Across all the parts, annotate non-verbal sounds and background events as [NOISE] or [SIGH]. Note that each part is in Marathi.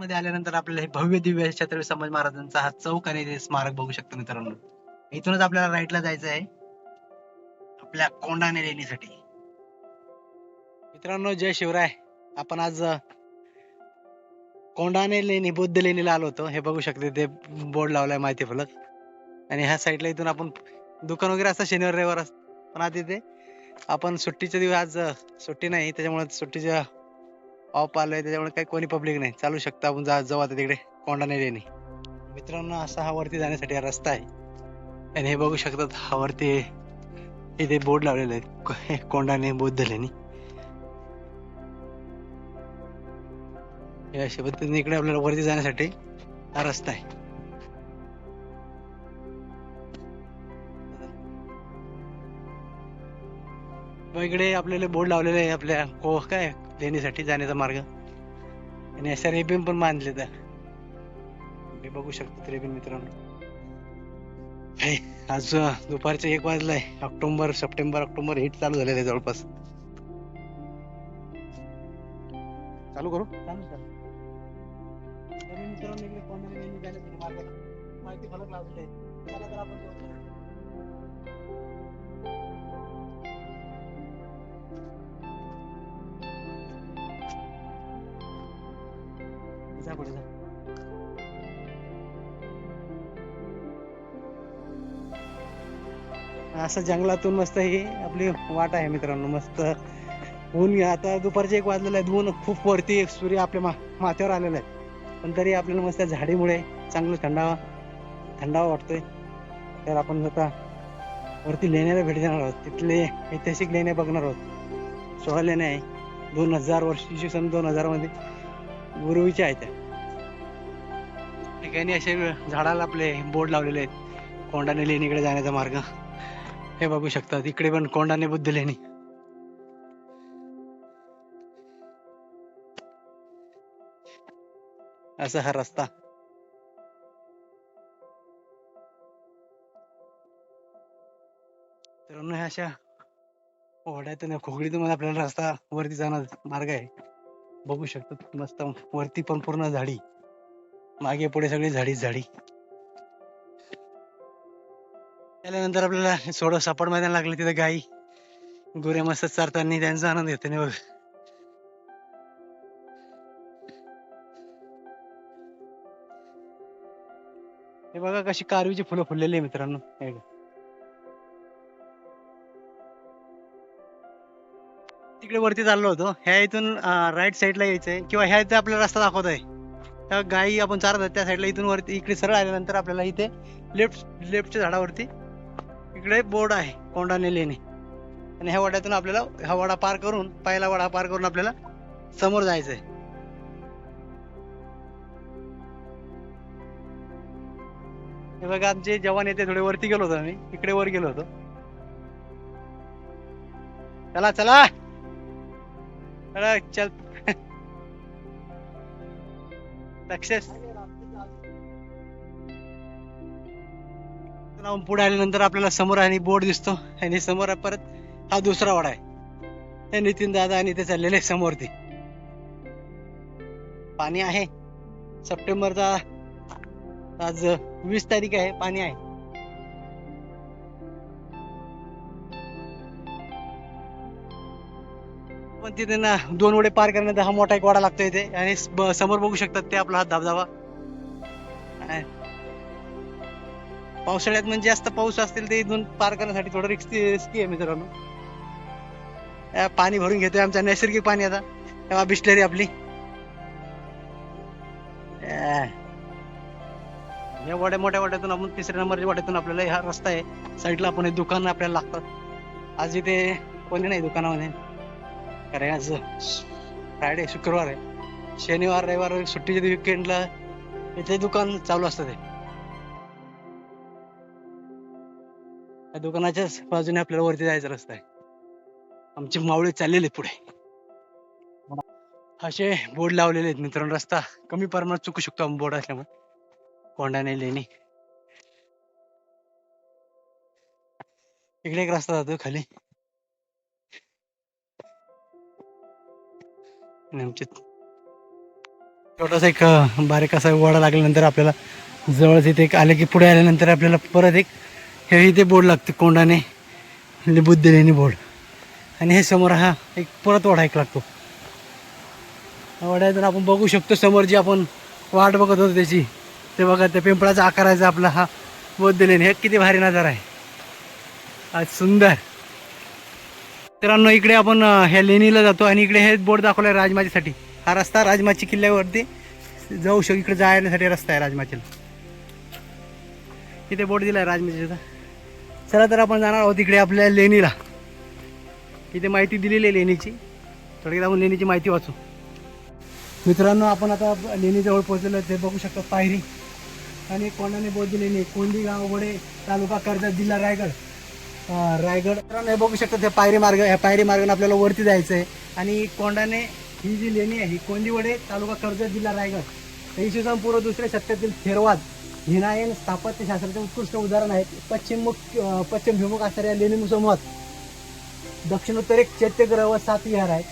मध्ये आल्यानंतर आपल्याला हे भव्य दिव्य छत्रपती संभाजी महाराजांचा हा चौक आणि ते स्मारक बघू शकतो मित्रांनो. इथूनच आपल्याला राईटला जायचं आहे. आपल्या कोंडाने लेणीसाठी मित्रांनो जय शिवराय. आपण आज कोंडाने लेणी बौद्ध लेणीला आलो होतो. हे बघू शकते ते बोर्ड लावलाय माहिती फलक आणि ह्या साईडला इथून आपण दुकान वगैरे असतं शनिवार रविवार असतं. पण आता इथे आपण सुट्टीचे दिवस आज सुट्टी नाही. त्याच्यामुळे सुट्टीच्या ऑफ आलोय त्याच्यामुळे काही कोणी पब्लिक नाही. चालू शकता आपण जा जाऊ आता तिकडे कोंडा नाही लेणी मित्रांनो असा हा वरती जाण्यासाठी हा रस्ता आहे. आणि हे बघू शकतात हा वरती इथे बोर्ड लावलेले आहेत. कोंडाने हे बौद्ध लेणी या अशा पद्धतीने इकडे आपल्याला वरती जाण्यासाठी हा रस्ता आहे. मग इकडे आपल्याला बोर्ड लावलेले आहे आपल्या को काय लेणीसाठी जाण्याचा मार्ग. आणि अशा रेबीन पण बांधले तर मी बघू शकतो रेबीन मित्रांनो. आज दुपारचे एक वाजलाय. ऑक्टोबर सप्टेंबर ऑक्टोबर हिट चालू झालेलं आहे जवळपास. चालू करू? चालू माहिती फलक लावलेले आहे. जा पुढे जा. असं जंगलातून मस्त ही आपली वाट आहे मित्रांनो मस्त. ऊन आता दुपारचे एक वाजलेलं आहे ऊन खूप वरती एक सूर्य आपल्या मा माथ्यावर आलेला आहे. पण तरी आपल्याला मस्त झाडीमुळे चांगलं थंडावा थंडावा वाटतोय. तर आपण आता वरती लेण्याला भेट देणार आहोत. तिथले ऐतिहासिक लेण्या बघणार आहोत. सोळा लेण्या आहे. दोन हजार वर्ष इसवी सन दोन हजार मध्ये आहेत त्या. ठिकाणी असे झाडाला आपले बोर्ड लावलेले आहेत. कोंडाने लेणीकडे जाण्याचा मार्ग. हे बघू शकतात इकडे पण कोंडाने बुद्ध लेणी असा हा रस्ता. तर ह्या अशा ओढ्यातून खोगडीतून आपल्याला रस्ता वरती जाणार मार्ग आहे. बघू शकतो. मस्त वरती पण पूर्ण झाडी. मागे पुढे सगळी झाडी झाडी. त्यानंतर आपल्याला थोडं सापड मैदान लागलं तिथे गाई. गुरे मस्त चारताना त्यांचा आनंद घेते बघ. हे बघा कशी कारवीची फुलं फुललेली आहे मित्रांनो. तिकडे वरती चाललो होतो. ह्या इथून राईट साईडला यायचंय. किंवा ह्या इथे आपल्याला रस्ता दाखवतोय. त्या गाई आपण चारत आहोत त्या साईडला इथून वरती इकडे सरळ आल्यानंतर आपल्याला इथे लेफ्ट लेफ्टच्या झाडावरती इकडे बोर्ड आहे कोंडाने लेणे. आणि ह्या वाड्यातून आपल्याला हा वडा पार करून पहिला वडा पार करून आपल्याला समोर जायचंय. हे बघा आमचे जवान येते थोडे वरती गेलो होतो आम्ही. इकडे वर गेलो होतो. चला चला! चला चल सक्सेस पुढे आल्यानंतर आपल्याला समोर आणि बोर्ड दिसतो. आणि समोर परत हा दुसरा वाडा आहे. नितीन दादा आणि ते चाललेले समोर ते पाणी आहे. सप्टेंबरचा आज वीस तारीख आहे. पाणी आहे. पण तिथे ना दोन वडे पार करण्यात हा मोठा एक वाडा लागतो इथे. आणि ब- समोर बघू शकतात ते आपला हा धबधबा. पावसाळ्यात म्हणजे जास्त पाऊस असतील ते इथून पार करण्यासाठी थोडं रिस्की रिस्की आहे मित्रांनो. या पाणी भरून घेतोय आमच्या नैसर्गिक पाणी आता. तेव्हा बिस्लरी आपली. या. या वड्या मोठ्या वाट्यातून आपण तिसऱ्या नंबरच्या वाट्यातून आपल्याला हा रस्ता आहे. साईडला आपण हे दुकान आपल्याला लागतात आज इथे कोणी नाही दुकानामध्ये. कारण आज फ्रायडे शुक्रवार आहे. शनिवार रविवार सुट्टीच्या विकेंडला इथे दुकान चालू असतं ते. त्या दुकानाच्याच बाजूने आपल्याला वरती जायचा रस्ता आहे. आमची मावळी चाललेले पुढे. असे बोर्ड लावलेले आहेत मित्रांनो रस्ता कमी प्रमाणात चुकू शकतो बोर्ड असल्यामुळे. कोंडाने लेणी. इकडे एक रस्ता जातो खाली. छोटासा एक बारीक असा वडा लागल्यानंतर आपल्याला जवळच इथे एक आले की पुढे आल्यानंतर आपल्याला परत एक हे इथे बोर्ड लागते कोंडाने बुद्ध लेणी बोर्ड. आणि हे समोर हा एक परत वडा एक लागतो. हा वड्यातून आपण बघू शकतो समोर जी आपण वाट बघत होतो त्याची ते बघा त्या पिंपळाचा आकाराचा आपला हा बौद्ध लेणी हे किती भारी नजारा आहे. आज सुंदर. मित्रांनो इकडे आपण ह्या लेणीला जातो आणि इकडे हे बोर्ड दाखवलं आहे राजमाचीसाठी. हा रस्ता राजमाची किल्ल्यावरती जाऊ शकतो. इकडे जाण्यासाठी रस्ता आहे राजमाचीला. इथे बोर्ड दिला आहे राजमाचीचा. चला तर आपण जाणार आहोत इकडे आपल्या लेणीला. इथे माहिती दिलेली आहे लेणीची. थोडक्यात आपण लेणीची माहिती वाचू. मित्रांनो आपण आता लेणीजवळ पोहोचलेलो ते बघू शकतो पायरी. आणि कोणाने बोध दिलेली कोंडी गाव वडे तालुका कर्जत जिल्हा रायगड. रायगड. हे बघू शकता ते पायरी मार्ग ह्या पायरी मार्गाने आपल्याला वरती जायचं आहे आणि कोंडाने ही जी लेणी आहे ही कोंडीवडे तालुका कर्जत जिल्हा रायगड. हे इसवी सन पूर्व दुसऱ्या शतकातील थेरवाद हिनायन स्थापत्यशास्त्राचे उत्कृष्ट उदाहरण आहे. पश्चिममुख अं, पश्चिमभिमुख असणाऱ्या लेणीसमूहात दक्षिणोत्तर एक चैत्यग्रह व सात विहार आहे.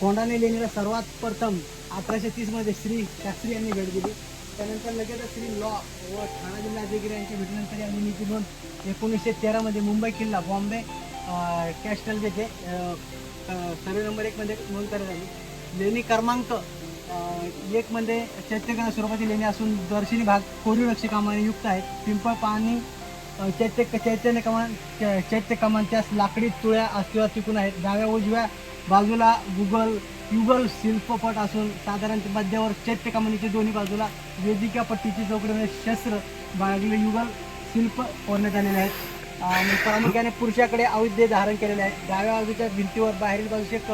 कोंडाने लेणीला सर्वात प्रथम अठराशे तीसमध्ये श्री शास्त्री यांनी भेट दिली. त्यानंतर लगेच श्री लॉ व ठाणा जिल्हा अधिकारी यांची भेटल्यानंतर या मुलीची नोंद. एकोणीसशे तेरामध्ये मुंबई किल्ला बॉम्बे कॅस्टल जेथे सर्वे नंबर एकमध्ये नोंद करण्यात आली. लेणी क्रमांक एकमध्ये चैत्यकला स्वरूपाची लेणी असून दर्शनी भाग कोरीव नक्षीकामाने युक्त आहेत. पिंपळ पाणी चैत्य चैतन्य कमान च- चैत्य कमान त्यास लाकडी तुळ्या अस्तित्वात टिकून आहेत. डाव्या उजव्या बाजूला गुगल युगल शिल्पपट असून साधारण मध्यावर चैत्य कमानीच्या दोन्ही बाजूला वेदिका पट्टीची चौकडे म्हणजे शस्त्र बाळगले युगल शिल्प कोरण्यात आलेले आहेत. आणि म्हणजे प्रामुख्याने पुरुषाकडे अवैध धारण केलेले आहेत. डाव्या बाजूच्या भिंतीवर बाहेरील बाजूचे एक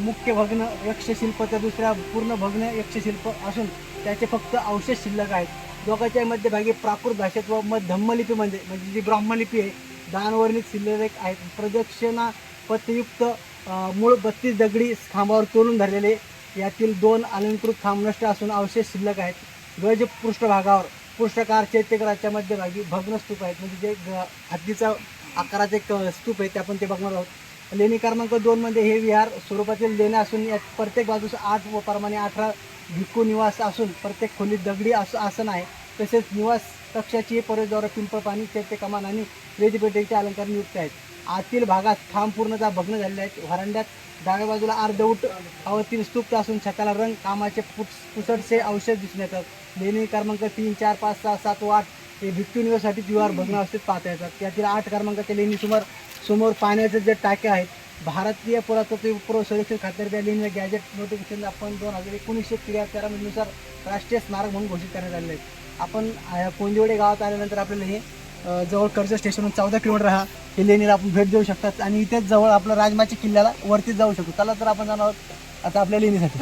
मुख्य भग्न यक्षशिल्प तर दुसऱ्या पूर्ण भग्न यक्षशिल्प असून त्याचे फक्त अवशेष शिल्लक आहेत. दोघांच्या मध्यभागी प्राकृत भाषेत व मग धम्मलिपी म्हणजे, म्हणजे जी ब्राह्मलिपी आहे दानवर्णित शिल्लक आहेत. प्रदक्षिणा पथयुक्त मूळ बत्तीस दगडी खांबावर तोलून धरलेले यातील दोन अलंकृत खांब नष्ट असून अवशेष शिल्लक आहेत. गज पृष्ठभागावर पृष्ठकार चैत्यकराच्या मध्यभागी भग्न स्तूप आहेत. म्हणजे जे ग- हत्तीचा आकाराचे एक स्तूप आहे ते आपण ते बघणार आहोत. लेणी क्रमांक दोनमध्ये हे विहार स्वरूपातील लेण्या असून यात प्रत्येक बाजूस आठ व प्रमाणे अठरा भिक्खू निवास असून प्रत्येक खोलीत दगडी अस आसन आहे. तसेच निवास कक्षाची प्रवेशद्वार पिंपळ पाणी चैत्य कमान आणि वेदपेटीचे अलंकार नियुक्त आहेत. आतील भागात खांब पूर्णतः भग्न झालेले आहेत. व्हरांड्यात डाव्या बाजूला अर्धवट अवतीन स्तूप असून छताला रंग कामाचे पुट पुसटसे अवशेष दिसून येतात. लेणी क्रमांक तीन चार पाच सहा सात व आठ हे भिक्खू निवासाठी भग्न अवस्थेत पाहता येतात. त्यातील आठ क्रमांकाच्या लेणी समोर समोर पाण्याचे जे टाके आहेत. भारतीय पुरातत्व पूर्व संरक्षण खात्याच्या लेणी गॅजेट नोटिफिकेशन आपण दोन हजार एकोणीसशे तेरा नुसार राष्ट्रीय स्मारक म्हणून घोषित करण्यात आले आहेत. आपण अ, कोंदिवडे गावात आल्यानंतर आपल्याला हे जवळ कर्जत स्टेशनहून चौदा किलोमीटर हा. हे लेणीला आपण भेट देऊ शकतात. आणि इथेच जवळ आपलं राजमाच्या किल्ल्याला वरतीच जाऊ शकतो. त्याला तर आपण जाणार आहोत आता आपल्या लेणीसाठी.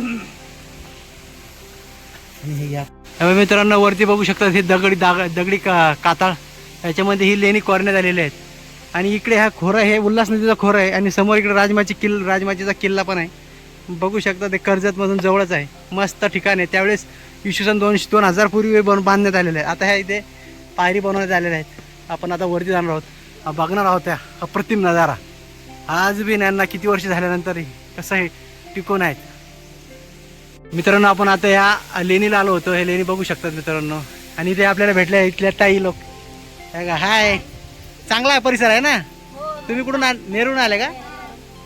त्यामुळे मित्रांनो वरती बघू शकतात हे दगडी दाग दगडी का काताळ. याच्यामध्ये ही लेणी कोरण्यात आलेली आहेत. आणि इकडे हा खोरा हे उल्हास नदीचा खोरा आहे. आणि समोर इकडे राजमाची किल्ला राजमाचीचा किल्ला पण आहे. बघू शकता ते कर्जतमधून जवळच आहे. मस्त ठिकाण आहे. त्यावेळेस इसवी सन दोनशे दोन हजार पूर्वी बन बांधण्यात आलेलं आहे. आता ह्या इथे पायरी बनवण्यात आलेल्या आहेत. आपण आता वरती जाणार आहोत. बघणार आहोत त्या अप्रतिम नजारा. आज बी यांना किती वर्ष झाल्यानंतर कसं हे टिकून आहेत. मित्रांनो आपण आता या लेणीला आलो होतो. हे लेणी बघू शकतात मित्रांनो. आणि ते आपल्याला भेटले इथल्या ताई लोक. का हाय. चांगला आहे परिसर आहे ना? तुम्ही कुठून आ- नेरून आले का?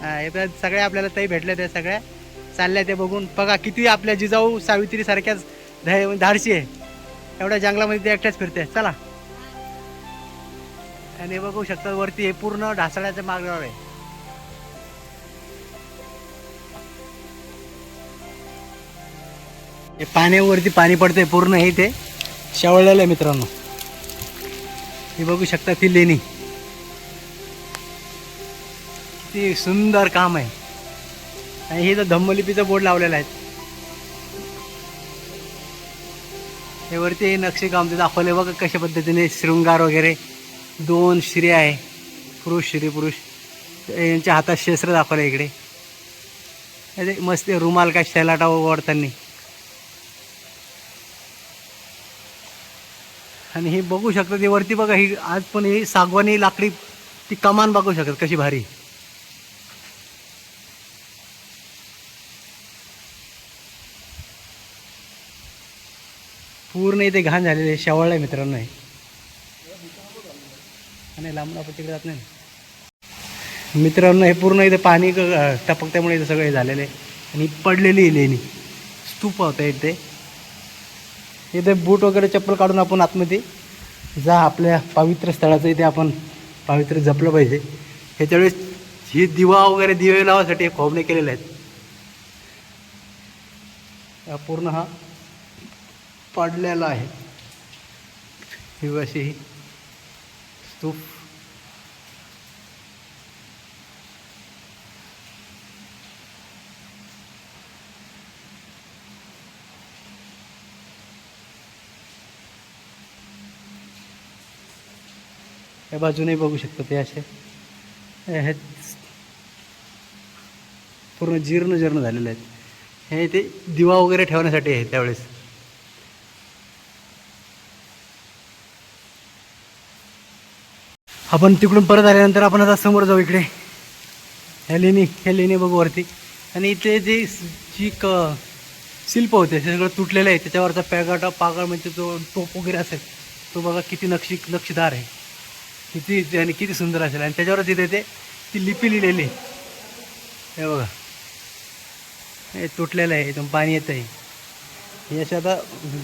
हा सगळ्या आपल्याला ताई भेटल्या त्या सगळ्या. चालल्या ते बघून. बघा किती आपल्या जिजाऊ सावित्री सारख्याच धाडशी आहे. एवढ्या जंगलामध्ये ते एकट्याच फिरते चला. आणि हे बघू शकता वरती हे पूर्ण ढासळ्याच्या मार्गावर आहे. हे पाण्यावरती पाणी पडतंय पूर्ण हे ते शेवळलेलं आहे मित्रांनो. हे बघू शकता ती लेणी. किती सुंदर काम आहे. आणि हे तर धम्मलिपीचा बोर्ड लावलेला आहे. हे वरती हे नक्षीकाम ते दाखवले बघा कशा पद्धतीने शृंगार वगैरे. दोन श्री आहे. पुरुष श्री पुरुष. यांच्या हातात शस्त्र दाखवलं इकडे. ते मस्त रुमाल काय शेलाटा ओढताना आणि हे बघू शकता ते वरती बघा ही आज पण ही सागवानी लाकडी ती कमान बघू शकत कशी भारी. पूर्ण इथे घाण झालेले आहे आहे मित्रांनो हे आणि लांबून आपण तिकडे जात नाही. मित्रांनो हे पूर्ण इथे पाणी टपकत्यामुळे इथे सगळे झालेले आणि पडलेली लेणी. स्तूप होतं इथे. इथे बूट वगैरे चप्पल काढून आपण आतमध्ये जा आपल्या पवित्र स्थळाचं इथे आपण पावित्र्य जपलं पाहिजे. ह्याच्या वेळेस ही दिवा वगैरे दिवे लावासाठी हे खोबणे केलेले आहेत. पूर्ण हा पडलेला आहे. ही अशी तूप या बाजूने बघू शकतो ते असे. हे पूर्ण जीर्ण जीर्ण झालेले आहेत. हे ते दिवा वगैरे ठेवण्यासाठी आहे त्यावेळेस. आपण तिकडून परत आल्यानंतर आपण आता समोर जाऊ इकडे. ह्या लेणी ह्या लेणी बघू वरती. आणि इथे जे जी क शिल्प होते ते सगळं तुटलेलं आहे. त्याच्यावरचा पॅगाटा पागळ म्हणजे जो टोप वगैरे असेल तो बघा किती नक्षी नक्षीदार आहे. किती ते आणि किती सुंदर असेल. आणि त्याच्यावरच इथे ते ती लिपी लिहिलेली आहे. हे बघा. हे तुटलेलं आहे एकदम पाणी येत आहे हे असे आता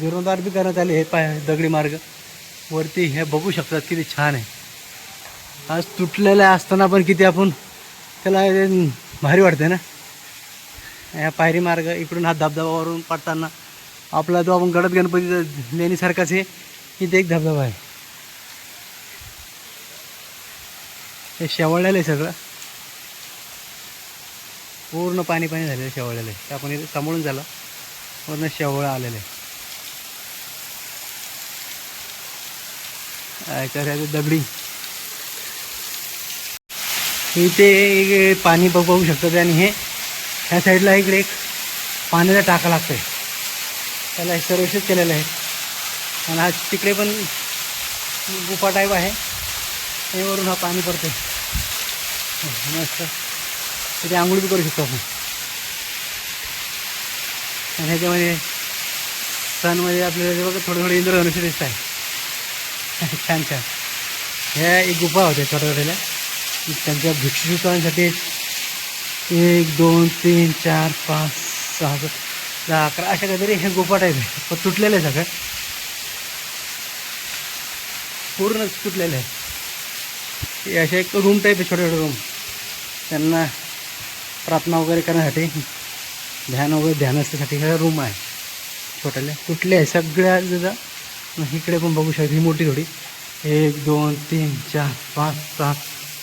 जीर्णोद्धार बी करण्यात आले हे पाय दगडी मार्ग. वरती हे बघू शकतात किती छान आहे. आज तुटलेलं असताना पण किती आपण त्याला भारी वाटते ना. या पायरी मार्ग इकडून हा धबधबावरून पडताना आपला जो आपण गडद गणपतीचा लेणीसारखाच आहे इथे एक धबधबा आहे. हे शेवळलेलं आहे सगळं. पूर्ण पाणी पाणी झालेलं शेवळलेलं आहे. आपण इथे सांभाळून झालं. पूर्ण शेवळ आलेलं आहे. काय करायचं? दगडी. इथे पाणी बघू शकतो आणि हे ह्या साईडला इकडे एक पाण्याचा टाका लागतो आहे त्याला हे सर्विसेस केलेलं आहे. आणि हा तिकडे पण गुफा टाईप आहे. त्यावरून वरून हा पाणी पडते हो, मस्त. तिथे आंघोळ बी करू शकतो आपण. आणि ह्याच्यामध्ये सणमध्ये आपल्याला बघा थोडे थोडे इंद्रधनुष्य दिसत आहे [LAUGHS] छान छान. ह्या एक गुफा होत्या छोट्या छोट्याला त्यांच्या भिक्षुकांसाठी एक दोन तीन चार पाच सहा दहा अकरा अशा काहीतरी हे गोपाट टाईप आहे. पण तुटलेलं आहे सगळं. पूर्णच तुटलेलं आहे. हे असे एक रूम टाईप आहे छोटे छोटे रूम त्यांना प्रार्थना वगैरे करण्यासाठी ध्यान वगैरे ध्यानासाठी हे रूम आहे. छोट्याले तुटले आहे सगळ्या जरा. इकडे पण बघू शकतो ही मोठी थोडी. एक दोन तीन चार पाच सात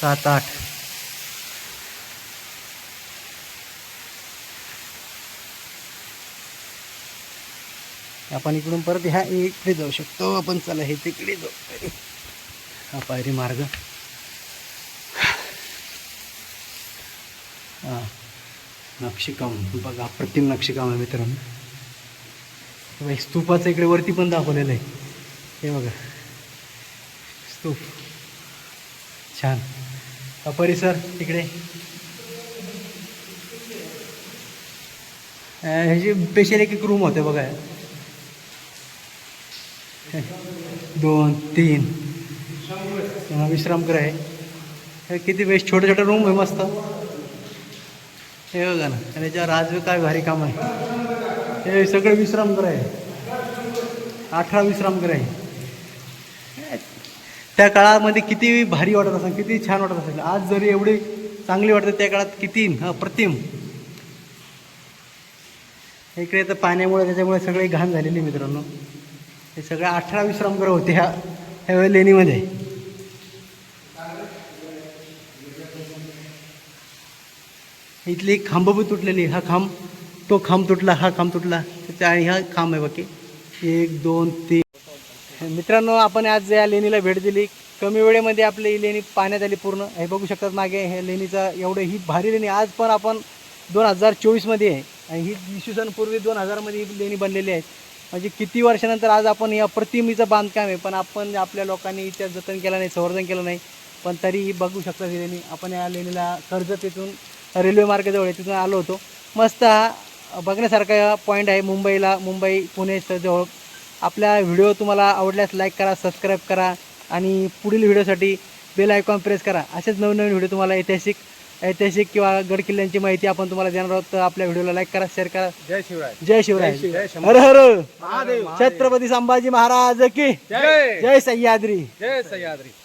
सात आठ. आपण इकडून परत ह्या इकडे जाऊ शकतो. आपण चला हे तिकडे जाऊ. हा पायरी मार्ग. हा. नक्षीकाम. बघा अप्रतिम नक्षीकाम आहे मित्रांनो. बाई स्तूपाचं इकडे वरती पण दाखवलेलं आहे. हे बघा. स्तूप. छान. परिसर तिकडे ह्याची स्पेशल एक एक रूम होते बघा. दोन तीन. विश्राम विश्रामगृह आहे हे किती बेस्ट छोटे छोटे रूम आहे मस्त. हे बघा ना आणि याच्यावर आज काय भारी काम आहे. हे सगळे विश्रामगृह आहे अठरा विश्रामगृह आहे त्या काळामध्ये किती भारी वाटत असेल किती छान वाटत असेल. आज जरी एवढी चांगली वाटते त्या काळात किती अप्रतिम इकडे तर पाण्यामुळे त्याच्यामुळे सगळे घाण झालेली मित्रांनो. हे सगळे अठरा विश्रामगृह होते ह्या ह्या लेणीमध्ये. इथली खांब पण तुटलेली हा खांब तो खांब तुटला हा खांब तुटला. त्याच्या आणि हा खांब आहे बाकी. एक दोन तीन. मित्रांनो आपण आज या लेणीला भेट दिली. कमी वेळेमध्ये आपली ही लेणी पाण्यात आली पूर्ण. हे बघू शकतात मागे हे लेणीचं एवढं ही भारी लेणी. आज पण आपण दोन हजार चोवीसमध्ये आहे. आणि ही इसवी दोन हजारमध्ये ही लेणी बनलेली आहे. म्हणजे किती वर्षानंतर आज आपण या प्रतिमेचं बांधकाम आहे. पण आपण आपल्या लोकांनी इतिहास जतन केलं नाही संवर्धन केलं नाही. पण तरीही बघू शकता ही लेणी. आपण या लेणीला कर्जत येथून रेल्वे मार्गाजवळ आहे तिथून आलो होतो. मस्त हा बघण्यासारखा पॉईंट आहे मुंबईला. मुंबई पुणे जवळ आपल्या व्हिडिओ तुम्हाला आवडल्यास लाईक करा सबस्क्राईब करा आणि पुढील व्हिडिओसाठी बेल आयकॉन प्रेस करा. असेच नवीन नवीन व्हिडिओ तुम्हाला ऐतिहासिक ऐतिहासिक किंवा गड किल्ल्यांची माहिती आपण तुम्हाला देणार आहोत. तर आपल्या व्हिडिओला लाईक करा शेअर करा. जय शिवराय. जय शिवराय. हर हर. महादेव. छत्रपती संभाजी महाराज की जय. जय सह्याद्री. जय सह्याद्री.